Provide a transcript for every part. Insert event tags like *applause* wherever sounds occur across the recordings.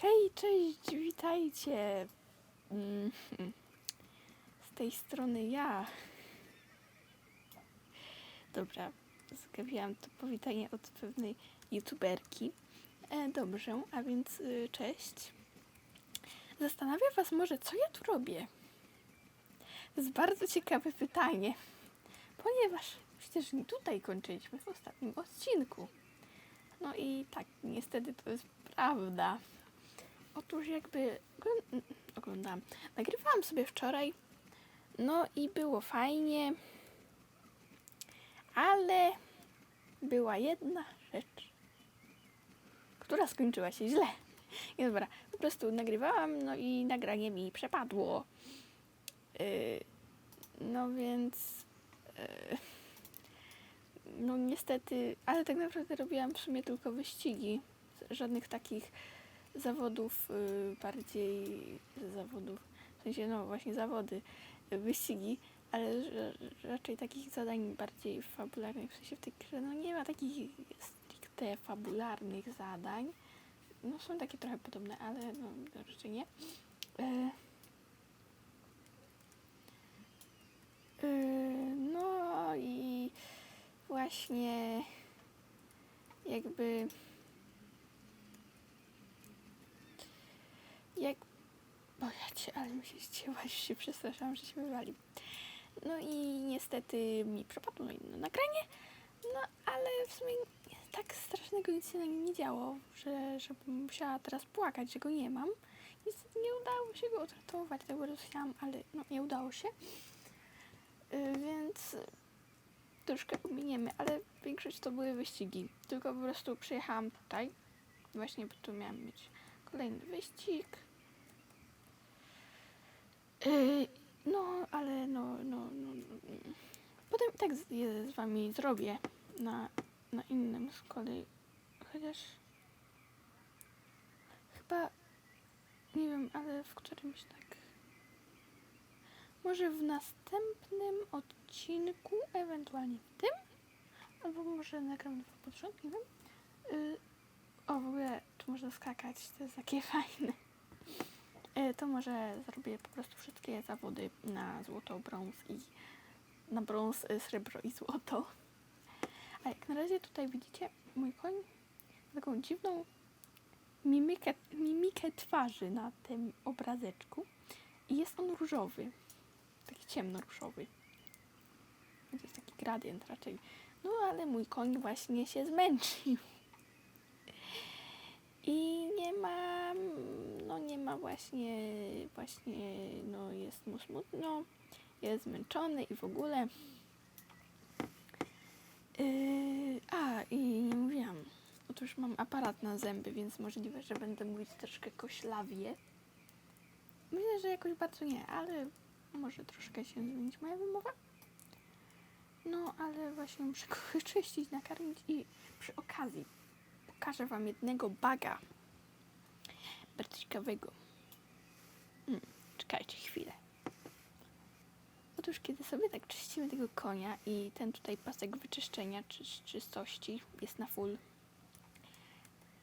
Hej, cześć, witajcie. Mm, *laughs* Z tej strony ja. Dobra, zgawiłam to powitanie od pewnej youtuberki. E, dobrze, a więc y, cześć. Zastanawia Was może, co ja tu robię? To jest bardzo ciekawe pytanie, ponieważ przecież nie tutaj kończyliśmy w ostatnim odcinku. No i tak, niestety to jest prawda. Otóż jakby oglą- oglądałam, nagrywałam sobie wczoraj, no i było fajnie, ale była jedna rzecz, która skończyła się źle. I *laughs* dobra, po prostu nagrywałam, no i nagranie mi przepadło. Yy, no więc. Yy, no niestety, ale tak naprawdę robiłam w sumie tylko wyścigi. Żadnych takich zawodów y, bardziej zawodów, w sensie no właśnie zawody, y, wyścigi, ale raczej takich zadań bardziej fabularnych, w sensie w tej grze no nie ma takich stricte fabularnych zadań. No są takie trochę podobne, ale no raczej nie. E, y, no i właśnie jakby jak bo ja cię, ale mi się ścięła, się *laughs* przestraszyłam, że się wywali. No i niestety mi przepadło inne nagranie, no ale w sumie tak strasznego nic się na nim nie działo, że żebym musiała teraz płakać, że go nie mam. Niestety nie udało się go utratować, tak bardzo chciałam, ale no nie udało się. Y, Więc troszkę pominiemy, ale większość to były wyścigi. Tylko po prostu przyjechałam tutaj, właśnie bo tu miałam mieć kolejny wyścig. Yy, no, ale no, no, no, no. Potem tak z, z wami zrobię na, na innym z kolei. Chociaż chyba nie wiem, ale w którymś tak. Może w następnym odcinku, ewentualnie w tym, albo może nagram dwa rząd, nie wiem. Yy, o, w ogóle tu można skakać, to jest takie *laughs* fajne. Yy, to może zrobię po prostu wszystkie zawody na złoto, brąz i na brąz, y, srebro i złoto. A jak na razie tutaj widzicie, mój koń ma taką dziwną mimikę, mimikę twarzy na tym obrazeczku i jest on różowy, taki ciemno-różowy. Jest taki gradient raczej. No ale mój koń właśnie się zmęczył. Właśnie, właśnie, no jest mu smutno, jest zmęczony i w ogóle. Yy, a, i nie mówiłam. Otóż mam aparat na zęby, więc możliwe, że będę mówić troszkę koślawie. Myślę, że jakoś bardzo nie, ale może troszkę się zmienić moja wymowa. No, ale właśnie muszę go *laughs* wyczyścić, nakarmić i przy okazji pokażę Wam jednego baga. Bardzo ciekawego. Czekajcie chwilę. Otóż kiedy sobie tak czyścimy tego konia i ten tutaj pasek wyczyszczenia czy czystości jest na full,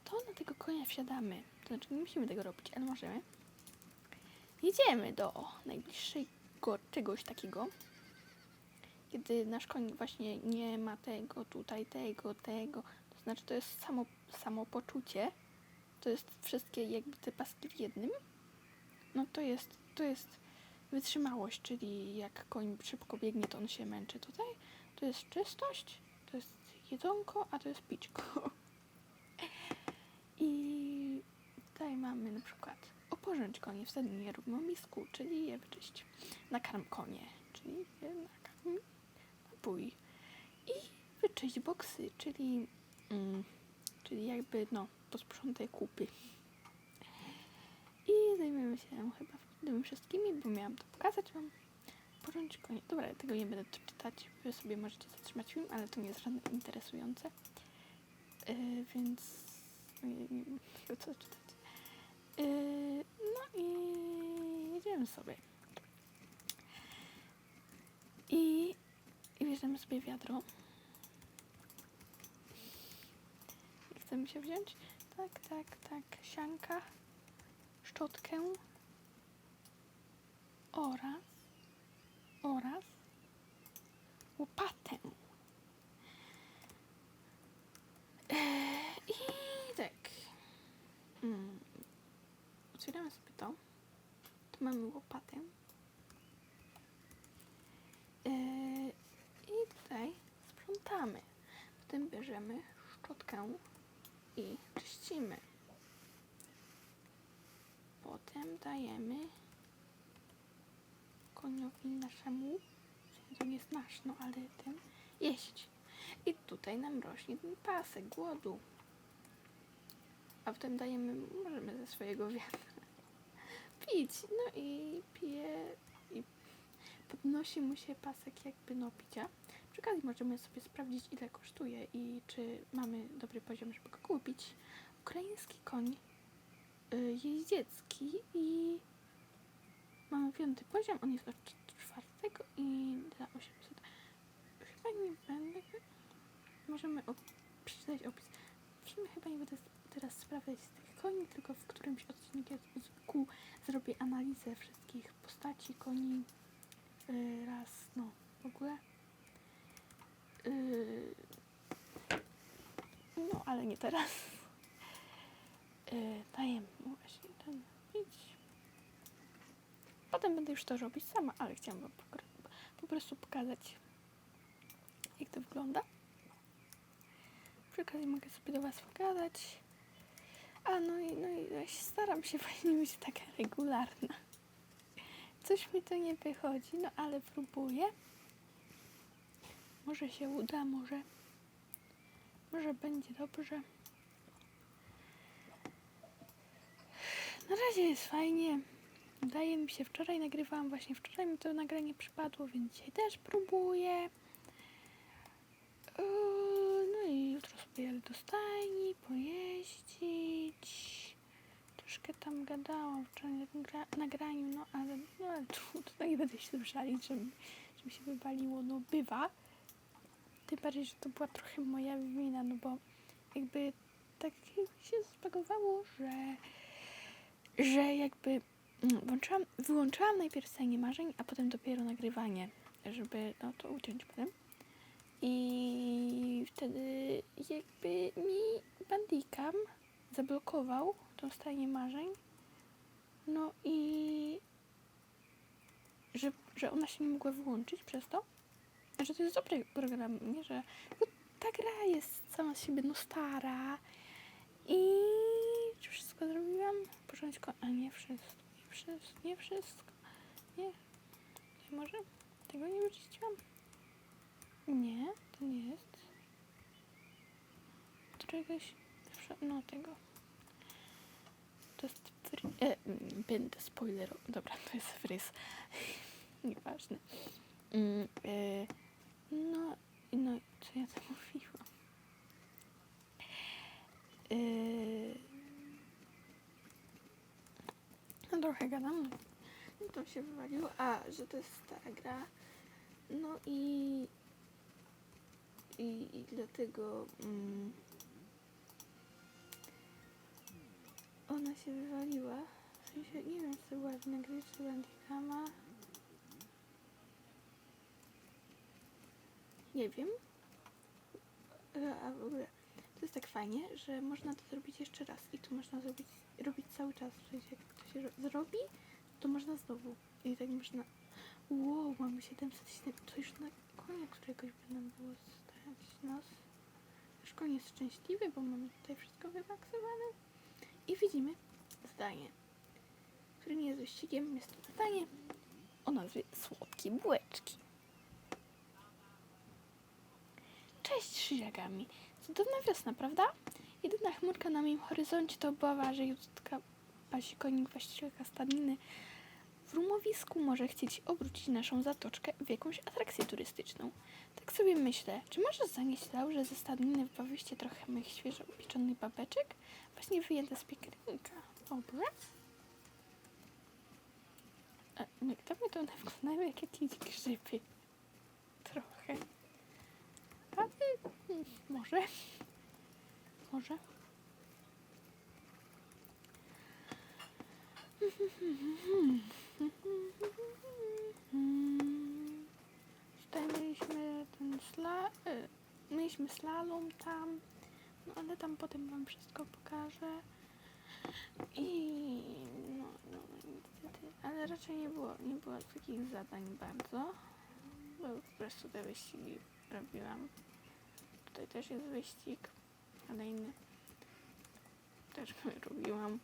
to na tego konia wsiadamy. To znaczy nie musimy tego robić, ale możemy. Jedziemy do najbliższego czegoś takiego. Kiedy nasz koń właśnie nie ma tego, tutaj tego, tego, to znaczy to jest samo, samopoczucie, to jest wszystkie jakby te paski w jednym, no to jest, to jest wytrzymałość, czyli jak koń szybko biegnie, to on się męczy tutaj. To jest czystość, to jest jedzonko, a to jest pićko. *laughs* I tutaj mamy na przykład oporządź konie w stadninie równomisku, czyli je wyczyść. Nakarm konie, czyli je nakarm, napój. I wyczyść boksy, czyli, mm, czyli jakby no, posprzątaj kupy. I zajmiemy się chyba tymi wszystkimi, bo miałam to pokazać wam. Porządź konie. Dobra, tego nie będę tu czytać. Wy sobie możecie zatrzymać film, ale to nie jest żadne interesujące. Yy, więc nie, nie wiem, co czytać. Yy, no i jedziemy sobie. I, i bierzemy sobie wiadro. Chcemy się wziąć. Tak, tak, tak. Sianka. szczotkę oraz oraz łopatę. Eee, I tak. Mm. Otwieramy sobie to. Tu mamy łopatę. Eee, I tutaj sprzątamy. Potem bierzemy szczotkę i czyścimy. Potem dajemy koniowi naszemu, to jest nasz, no ale ten, jeść. I tutaj nam rośnie ten pasek głodu. A potem dajemy, możemy ze swojego wiadra *laughs* pić. No i pije i podnosi mu się pasek jakby no picia. Przy okazji możemy sobie sprawdzić ile kosztuje i czy mamy dobry poziom, żeby go kupić. Ukraiński koń y, jeździecki i mamy piąty poziom, on jest od czwartego i za 800. Chyba nie będę. Możemy przeczytać opis. W sumie chyba nie będę teraz sprawdzać z tych koni, tylko w którymś odcinku zrobię analizę wszystkich postaci koni yy, raz, no w ogóle. Yy, no, ale nie teraz. Yy, *laughs* dajemy właśnie ten pić. Potem będę już to robić sama, ale chciałam wam po prostu pokazać, jak to wygląda. Przy okazji mogę sobie do was pogadać. A no i, no i się staram się *laughs* właśnie być taka regularna. Coś mi to nie wychodzi, no ale próbuję. Może się uda, może. Może będzie dobrze. Na razie jest fajnie. Udaje mi się, wczoraj nagrywałam, właśnie wczoraj mi to nagranie przypadło, więc dzisiaj też próbuję. Yy, No i jutro sobie do stajni, pojeździć. Troszkę tam gadałam wczoraj na tym gra- nagraniu, no ale, no ale trudno, no nie będę się żalić, żeby, żeby się wywaliło, no bywa. Tym bardziej, że to była trochę moja wina, no bo jakby tak się zbagowało, że, że jakby włączyłam, wyłączyłam najpierw stajnie marzeń, a potem dopiero nagrywanie, żeby no to uciąć potem. I wtedy jakby mi Bandicam zablokował tą stajnię marzeń. No i że, że ona się nie mogła wyłączyć przez to. Że to jest dobry program, nie? Że bo ta gra jest sama z siebie no stara i czy wszystko zrobiłam? Porządku, a nie wszystko, wszystko, nie wszystko, nie. Tutaj może tego nie wyczyściłam? Nie, to nie jest. Czegoś, no tego. To jest fry... E, mm, będę spoilerował. Dobra, to jest fryz. *laughs* Nieważne. Mm, e, no, no, co ja tam mówiłam? E, no trochę gadam. to się wywaliło. A, że to jest stara gra. No i i, i dlatego mm, ona się wywaliła. W sensie, nie wiem, czy była wina gry, czy Bandicama. Nie wiem. A w ogóle to jest tak fajnie, że można to zrobić jeszcze raz i tu można zrobić, robić cały czas. W jak to się ro- zrobi, to można znowu. I tak można... Wow, mamy 707, to już na konia któregoś by nam było stać nos. Już koniec szczęśliwy, bo mamy tutaj wszystko wymaksowane. I widzimy zdanie, które nie jest wyścigiem, jest to zdanie o nazwie Słodkie Bułeczki. Cześć Szyjagami. Cudowna wiosna, prawda? Jedyna chmurka na moim horyzoncie to obawa, że Jutka Pasikonik, właścicielka stadniny, w rumowisku może chcieć obrócić naszą zatoczkę w jakąś atrakcję turystyczną. Tak sobie myślę, czy możesz zanieść Laurze ze stadniny w bawyście trochę moich świeżo upieczonych babeczek? Właśnie wyjęte z piekarnika. Dobrze? A, no, to mi to wyglądają jak jakieś grzyby. Trochę. Ale mm, może. Może. Tutaj mieliśmy ten sla... y, Mieliśmy slalom tam, no ale tam potem wam wszystko pokażę. I no, no niestety, ale raczej nie było, nie było takich zadań bardzo, bo po prostu te wyścigi robiłam. Tutaj też jest wyścig, ale inny też *laughs* robiłam.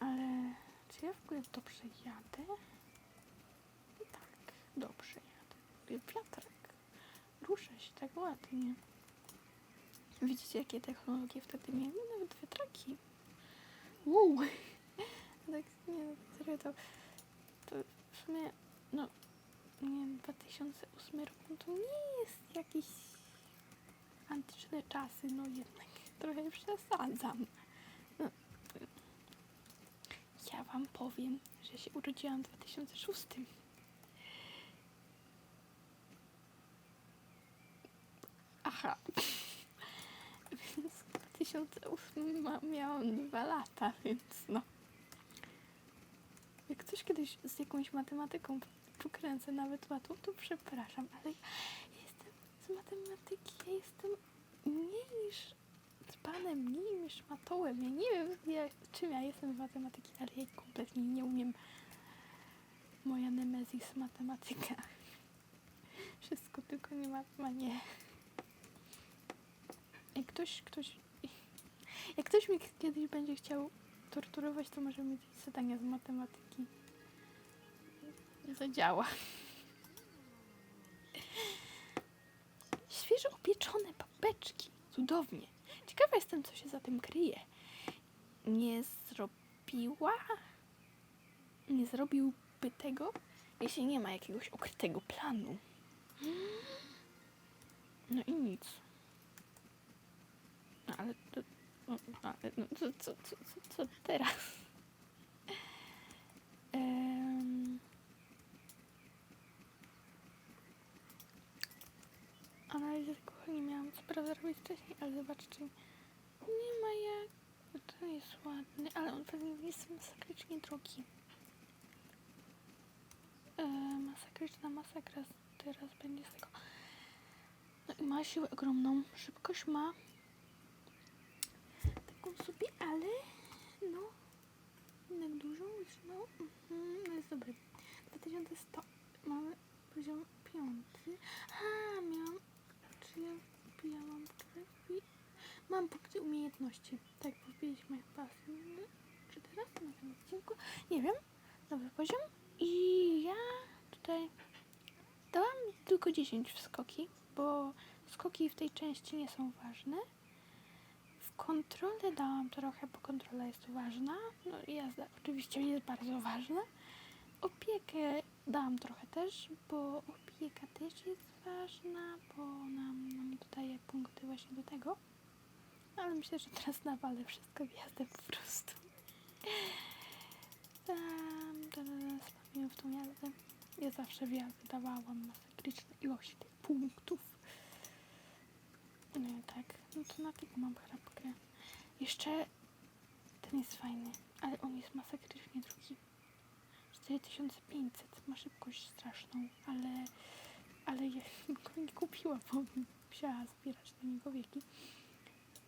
Ale czy ja w ogóle dobrze jadę? Tak, dobrze jadę. Wiatrak. Rusza się tak ładnie. Widzicie, jakie technologie wtedy mieli? Nawet wiatraki. Wow! *laughs* tak, nie, serio to, to w sumie, no, nie wiem, 2008 rok, no to nie jest jakiś antyczne czasy, no jednak trochę przesadzam. Ja wam powiem, że się urodziłam w 2006. Aha. *laughs* Więc w 2008 ma, miałam dwa lata, więc no. Jak coś kiedyś z jakąś matematyką pokręcę nawet łatwo, to przepraszam, ale matematyki, ja jestem mniej niż z panem, mniej niż matołem. Ja nie wiem, ja, czym ja jestem z matematyki, ale ja kompletnie nie umiem. Moja nemezis matematyka. *laughs* Wszystko, tylko nie matma, nie. Jak ktoś, ktoś, jak ktoś mi kiedyś będzie chciał torturować, to może mieć zadania z matematyki. Zadziała. Świeżo upieczone papeczki. Cudownie. Ciekawa jestem, co się za tym kryje. Nie zrobiła? Nie zrobiłby tego, jeśli nie ma jakiegoś ukrytego planu. No i nic. No ale to. No, ale no, co, co, co, co teraz? Em, Analizę kuchni miałam co prawda robić wcześniej, ale zobaczcie. Nie ma jak. To jest ładny, ale on pewnie jest masakrycznie drogi. E, masakryczna masakra teraz będzie z tego. No i ma siłę ogromną, szybkość ma taką sobie, ale no jednak dużą, no, no jest dobry. 2100 mamy poziom piąty. A, miałam, czy Mam punkty umiejętności. Tak, wbiliśmy chyba. Czy teraz na tym odcinku? Nie wiem. Nowy poziom. I ja tutaj dałam tylko 10 w skoki, bo skoki w tej części nie są ważne. W kontrolę dałam trochę, bo kontrola jest ważna. No i jazda oczywiście jest bardzo ważna. Opiekę dałam trochę też, bo opieka też jest ważna, bo nam, nam dodaje punkty właśnie do tego. Ale myślę, że teraz nawalę wszystko w jazdę po prostu. Spamię w tą jazdę. Ja zawsze w jazdę dawałam masakryczne ilości tych punktów. No tak, no to na tego mam chrapkę. Jeszcze ten jest fajny, ale on jest masakrycznie drogi. 4500, ma szybkość straszną, ale, ale ja *laughs* go nie kupiłam, bo musiała zbierać na niego wieki.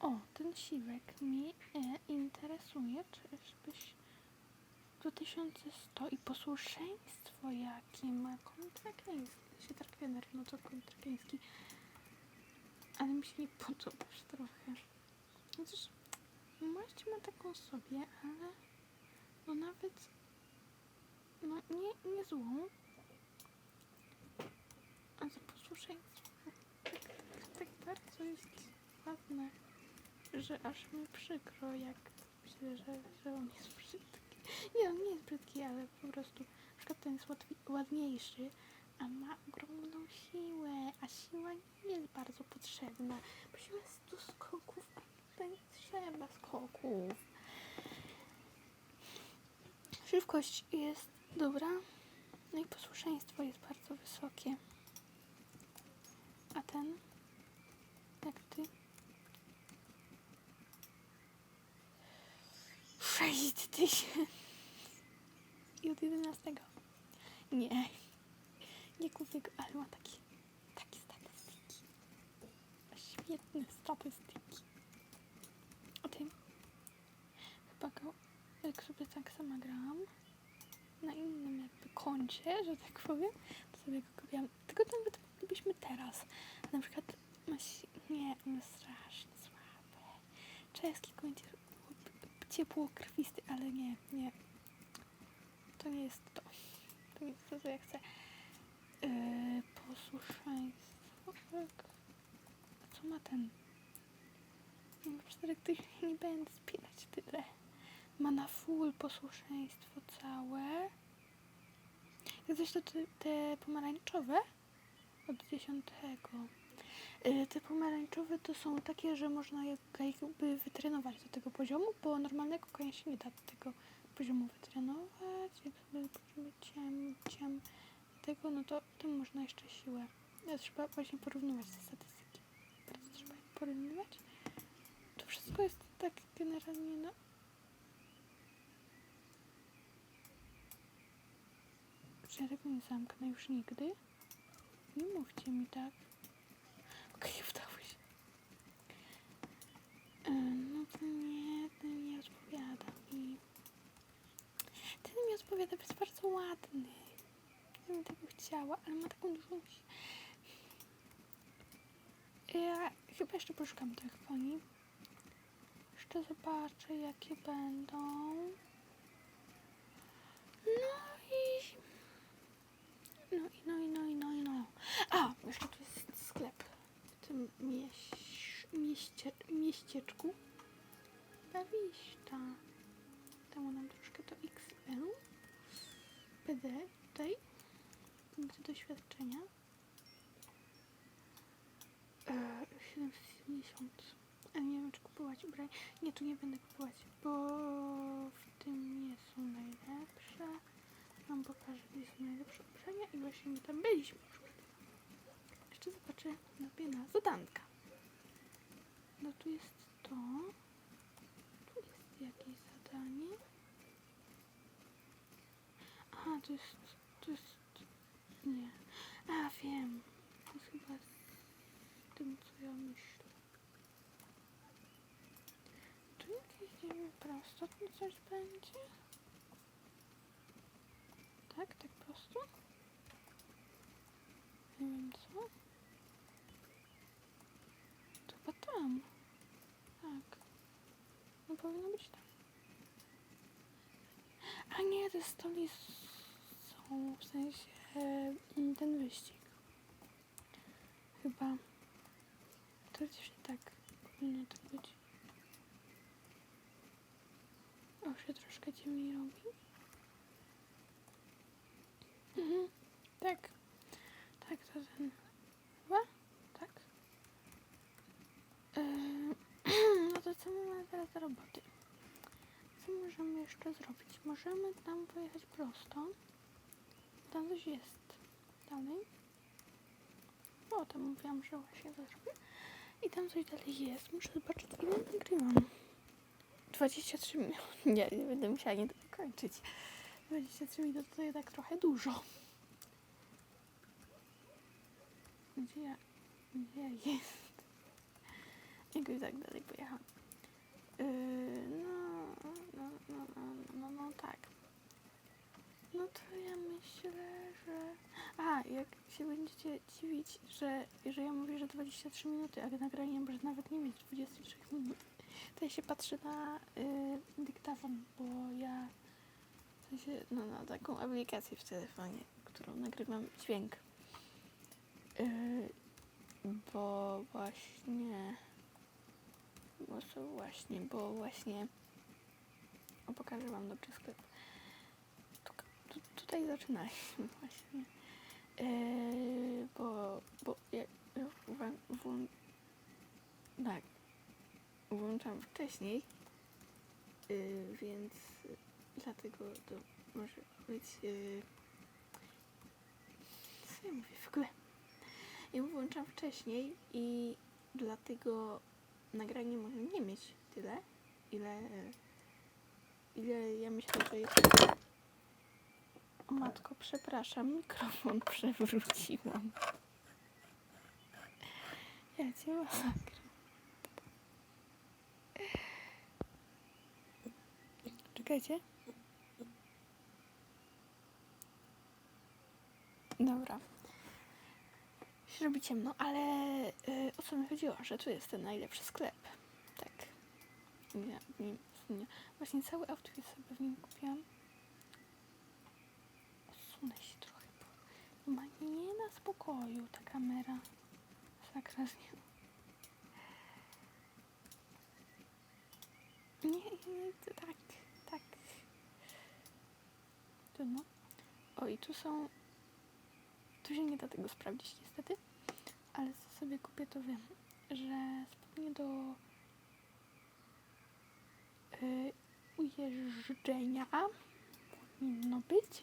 O, ten siwek mi e, interesuje, czyżbyś 2100 i posłuszeństwo jakie ma kontrakeński, się trakwener, no to kontrakeński, ale mi się nie podoba już trochę. Chociaż maść ma taką sobie, ale no nawet no nie, nie złą. A za posłuszeństwo tak, tak, bardzo jest ładne, że aż mi przykro, jak myślę, że, że on jest brzydki. Nie, on nie jest brzydki, ale po prostu na ten jest ładniejszy, a ma ogromną siłę, a siła nie jest bardzo potrzebna, siła jest do skoków, a tutaj trzeba skoków. Szybkość jest dobra, no i posłuszeństwo jest bardzo wysokie. A ten? Jak ty? Sześć tysięcy. i od 11. Nie, nie kupię go, ale ma taki, takie statystyki. Świetne statystyki. O tym chyba go, jak sobie tak sama grałam, na innym jakby koncie, że tak powiem, to sobie go kupiłam. Tylko nawet moglibyśmy teraz. Na przykład nie, on strasznie słaby. Czeski koń ciepło krwisty, ale nie, nie. To nie jest to. To nie jest to, co ja chcę. Yy, posłuszeństwo. A co ma ten? Mam cztery, których nie będę spinać tyle. Ma na full posłuszeństwo całe. Jak coś to te, te pomarańczowe od dziesiątego. Y, Te pomarańczowe to są takie, że można jakby wytrenować do tego poziomu, bo normalnego konia się nie da do tego poziomu wytrenować. Jak sobie ciem, ciem tego, no to tym można jeszcze siłę. Ja trzeba właśnie porównywać te statystyki. Bardzo trzeba je porównywać. To wszystko jest tak generalnie, no. Ja tego nie zamknę już nigdy? Nie mówcie mi tak. Okej, *laughs* udało się. E, No to nie, ten nie odpowiada mi. Ten mi odpowiada, bo jest bardzo ładny. Ja bym tego chciała, ale ma taką dużą... Ja chyba jeszcze poszukam tych koni. Jeszcze zobaczę, jakie będą. No i... No i, no i, no i, no i, no. A, jeszcze tu jest sklep w tym mieś, mieście, mieścieczku. Bawiszta. Temu nam troszkę to XL. PD tutaj. Punkty doświadczenia. E, 770. A nie wiem, czy kupować ubrań. Nie, tu nie będę kupować, bo w tym nie są najlepsze. Wam pokażę, gdzie są najlepsze ubrania i właśnie my tam byliśmy. Jeszcze zobaczę sobie na zadanka. No tu jest to. Tu jest jakieś zadanie. Aha, to jest, to jest, nie. A, wiem. To jest chyba z tym, co ja myślę. Tu jakieś, nie wiem, prosto tu coś będzie? Tak, tak prosto? Nie wiem co. To chyba tam. Tak. No powinno być tam. A nie, te stoli są w sensie mm, ten wyścig. Chyba. Teoretycznie tak. Powinno tak być. O, się troszkę ciemniej robi. Mhm. Tak. Tak, to ten. Chyba? Tak. Ym, *clears throat* no to co my mamy teraz do roboty? Co możemy jeszcze zrobić? Możemy tam pojechać prosto. Tam coś jest. Dalej. O, tam mówiłam, że właśnie to zrobię. I tam coś dalej jest. Muszę zobaczyć, ile nagrywam. 23 minut. Nie, nie będę musiała nie dokończyć. 23 minut to jednak trochę dużo. Gdzie ja, gdzie ja jest? Jakoś tak dalej pojechałam. Yy, no, no, no, no, no, no, tak. No to ja myślę, że... A, jak się będziecie dziwić, że, że ja mówię, że 23 minuty, a nagranie może nawet nie mieć 23 minut, to ja się patrzę na y, dyktafon, bo ja w sensie, no, na taką aplikację w telefonie, którą nagrywam dźwięk. Yy, bo właśnie, właśnie, bo właśnie, o, pokażę wam dobrze sklep. Tu, tu, tutaj zaczynaliśmy *laughs* właśnie, yy, bo, bo ja włą, włą, tak, włączam wcześniej, yy, więc dlatego to może być, yy, co ja mówię w ogóle? Ja włączam wcześniej i dlatego nagranie może nie mieć tyle, ile, ile ja myślę, że jest. O matko, przepraszam, mikrofon przewróciłam. Ja cię masakra. Czekajcie. Dobra. Robi ciemno, ale y, o co mi chodziło? Że tu jest ten najlepszy sklep. Tak. Nie, nie, nie. Właśnie cały outfit sobie w nim kupiłam. Odsunę się trochę, bo ma nie na spokoju ta kamera. Sakra z. Nie, nie, tak, tak. Trudno. O, i tu są... Tu się nie da tego sprawdzić niestety, ale co sobie kupię, to wiem, że spodnie do yy, ujeżdżenia powinno być.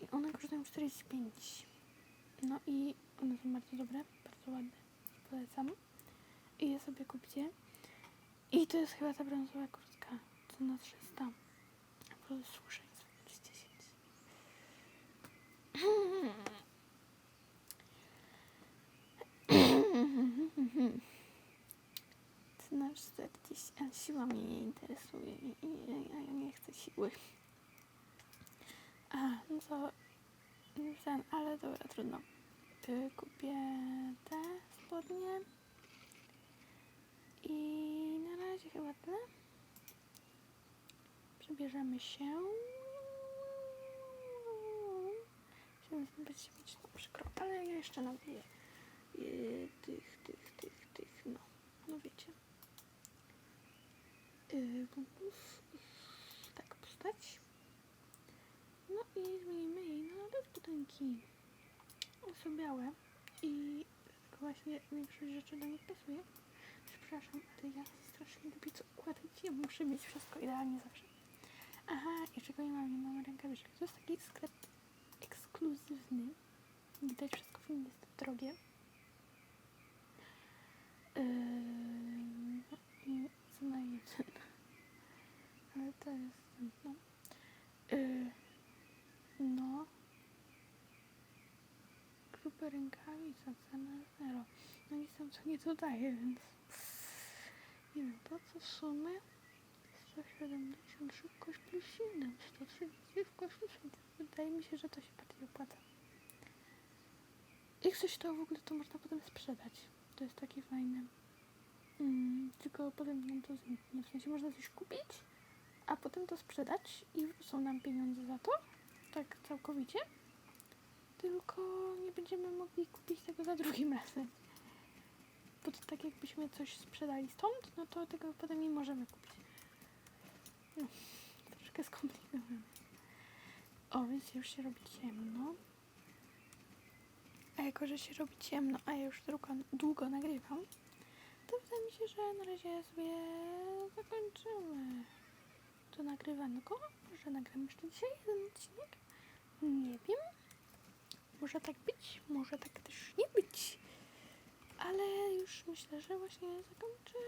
I one kosztują 45 no i one są bardzo dobre, bardzo ładne. Polecam. I je sobie kupcie i to jest chyba ta brązowa kurtka co na 300 po prostu 10 *laughs* To nasz 40, a siła mnie nie interesuje, i ja nie chcę siły. A, no to ten, ale dobra, trudno. Y, kupię te spodnie. I na razie chyba tyle. Przebierzemy się. Będzie mi no, przykro, ale ja jeszcze nabiję yy, tych, tych, tych, tych, no, no wiecie. Bumbów, tak postać. No i zmienimy jej na. One są białe i właśnie większość rzeczy do nich pasuje. Przepraszam, ale ja strasznie lubię co układać. Ja muszę mieć wszystko idealnie zawsze. Aha, i czego nie mam? Nie mamy rękawiczek. To jest taki sklep ekskluzywny. Widać wszystko w nim jest drogie. Yy, I cena jeden. Ale to jest... No. Yy, no. Grupy rękawic, a cena zero. No nic tam co nie dodaje, więc... Nie wiem, to co w sumie 170 szybkość plus 7, 130 szybkość plus 7. Wydaje mi się, że to się bardziej opłaca. Jak coś to w ogóle to można potem sprzedać. To jest takie fajne. Mm, tylko potem nam to zniknie. W sensie można coś kupić, a potem to sprzedać i wrócą nam pieniądze za to. Tak całkowicie. Tylko nie będziemy mogli kupić tego za drugim razem. Bo to tak jakbyśmy coś sprzedali stąd, no to tego potem nie możemy kupić. No, troszkę skomplikowane. O, więc już się robi ciemno. A jako, że się robi ciemno, a ja już długo, długo nagrywam, to wydaje mi się, że na razie sobie zakończymy to nagrywanko. Może nagram jeszcze dzisiaj jeden odcinek? Nie wiem. Może tak być, może tak też nie być. Ale już myślę, że właśnie zakończę